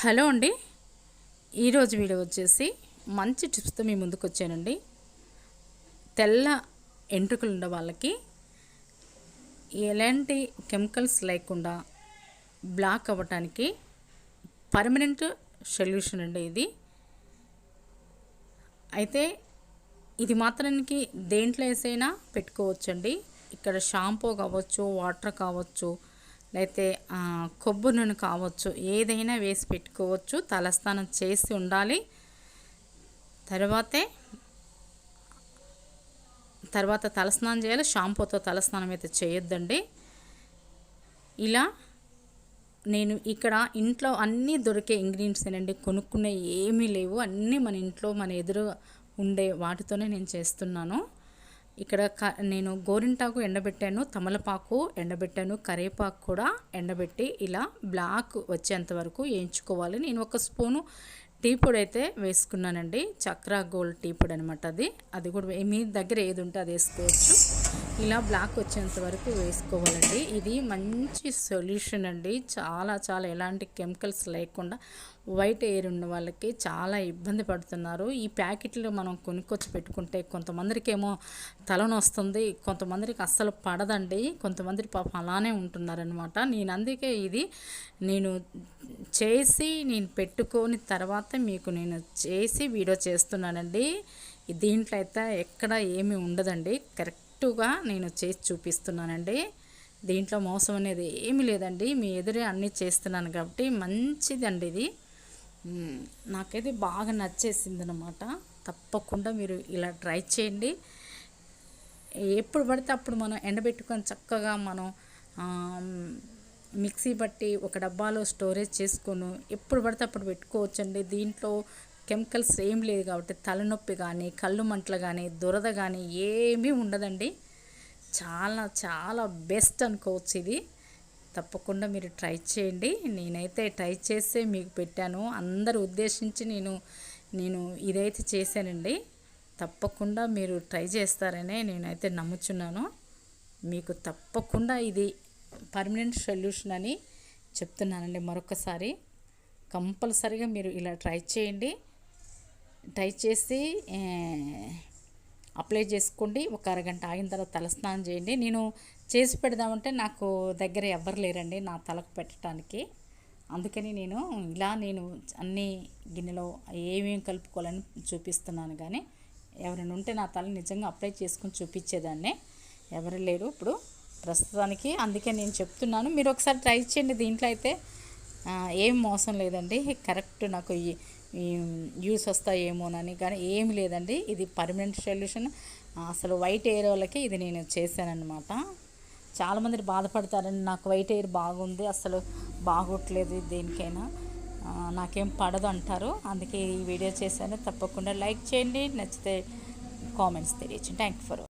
Hello అండి. ఈరోజు video వచ్చేసి మంచి టిప్స్తో మీ ముందుకు వచ్చానండి. తెల్ల ఎంట్రుకలు ఉండే వాళ్ళకి ఎలాంటి కెమికల్స్ లేకుండా బ్లాక్ అవ్వటానికి పర్మనెంట్ సొల్యూషన్ అండి ఇది. అయితే ఇది మాత్రానికి దేంట్లో వేసైనా పెట్టుకోవచ్చండి. ఇక్కడ షాంపూ కావచ్చు వాటర్ కావచ్చు లేకపోతే కొబ్బరి నూనె కావచ్చు ఏదైనా వేసి పెట్టుకోవచ్చు తలస్నానం చేసి ఉండాలి. తర్వాతే తర్వాత తలస్నానం చేయాలి షాంపూతో తలస్నానం అయితే చేయొద్దండి. ఇలా నేను ఇక్కడ ఇంట్లో అన్నీ దొరికే ఇంగ్రీడియంట్స్ ఏనండి కొనుక్కునే ఏమీ లేవు. అన్నీ మన ఇంట్లో మన ఎదురు ఉండే వాటితోనే నేను చేస్తున్నాను. ఇక్కడ క నేను గోరింటాకు ఎండబెట్టాను తమలపాకు ఎండబెట్టాను కరేపాకు కూడా ఎండబెట్టి ఇలా బ్లాక్ వచ్చేంత వరకు వేయించుకోవాలి. నేను ఒక స్పూను టీ పొడి అయితే వేసుకున్నానండి. చక్రా గోల్డ్ టీ పొడి అనమాట అది. అది కూడా మీ దగ్గర ఏది ఉంటే అది వేసుకోవచ్చు. ఇలా బ్లాక్ వచ్చేంత వరకు వేసుకోవాలండి. ఇది మంచి సొల్యూషన్ అండి. చాలా చాలా ఎలాంటి కెమికల్స్ లేకుండా వైట్ ఎయిర్ ఉన్న వాళ్ళకి చాలా ఇబ్బంది పడుతున్నారు. ఈ ప్యాకెట్లు మనం కొనుక్కొచ్చి పెట్టుకుంటే కొంతమందికి ఏమో తలనొస్తుంది కొంతమందికి అస్సలు పడదండి. కొంతమంది పాపం అలానే ఉంటున్నారనమాట నేను అందుకే ఇది నేను చేసి నేను పెట్టుకొని తర్వాత మీకు నేను చేసి వీడియో చేస్తున్నానండి. దీంట్లో అయితే ఎక్కడ ఏమీ ఉండదండి. కరెక్ట్ డైరెక్టుగా నేను చేసి చూపిస్తున్నానండి. దీంట్లో మోసం అనేది ఏమీ లేదండి. మీ ఎదురే అన్నీ చేస్తున్నాను కాబట్టి మంచిదండి ఇది. నాకైతే బాగా నచ్చేసింది అనమాట తప్పకుండా మీరు ఇలా ట్రై చేయండి. ఎప్పుడు పడితే అప్పుడు మనం ఎండబెట్టుకొని చక్కగా మనం మిక్సీ బట్టి ఒక డబ్బాలో స్టోరేజ్ చేసుకొని ఎప్పుడు పడితే అప్పుడు పెట్టుకోవచ్చండి. దీంట్లో కెమికల్స్ ఏం లేదు కాబట్టి తలనొప్పి కానీ కళ్ళు మంటలు కానీ దురద కానీ ఏమీ ఉండదండి. చాలా చాలా బెస్ట్ అనుకోవచ్చు ఇది. తప్పకుండా మీరు ట్రై చేయండి. నేనైతే ట్రై చేస్తే మీకు పెట్టాను. అందరు ఉద్దేశించి నేను నేను ఇదైతే చేశానండి. తప్పకుండా మీరు ట్రై చేస్తారనే నేనైతే నమ్ముచున్నాను. మీకు తప్పకుండా ఇది పర్మనెంట్ సొల్యూషన్ అని చెప్తున్నానండి మరొకసారి. కంపల్సరిగా మీరు ఇలా ట్రై చేయండి. ట్రై చేసి అప్లై చేసుకోండి. ఒక అరగంట ఆగిన తర్వాత తలస్నానం చేయండి. నేను చేసి పెడదామంటే నాకు దగ్గర ఎవ్వరు లేరండి నా తలకు పెట్టడానికి అందుకని నేను ఇలా నేను అన్ని గిన్నెలో ఏమేమి కలుపుకోవాలని చూపిస్తున్నాను కానీ ఎవరైనా ఉంటే నా తల నిజంగా అప్లై చేసుకొని చూపించేదాన్ని. ఎవరు లేరు ఇప్పుడు ప్రస్తుతానికి. అందుకే నేను చెప్తున్నాను. మీరు ఒకసారి ట్రై చేయండి దీంట్లో అయితే. ఏం మోసం లేదండి. కరెక్ట్ నాకు యూస్ వస్తాయేమోనని. కానీ ఏమి లేదండి. ఇది పర్మనెంట్ సొల్యూషన్. అసలు వైట్ ఎయిర్ వాళ్ళకి ఇది నేను చేశానమాట చాలామంది బాధపడతారండి. నాకు వైట్ ఎయిర్ బాగుంది. అసలు బాగోట్లేదు దేనికైనా. నాకేం పడదు అంటారు. అందుకే ఈ వీడియో చేశాను. తప్పకుండా లైక్ చేయండి. నచ్చితే కామెంట్స్ తెలియచ్చు థ్యాంక్ ఫర్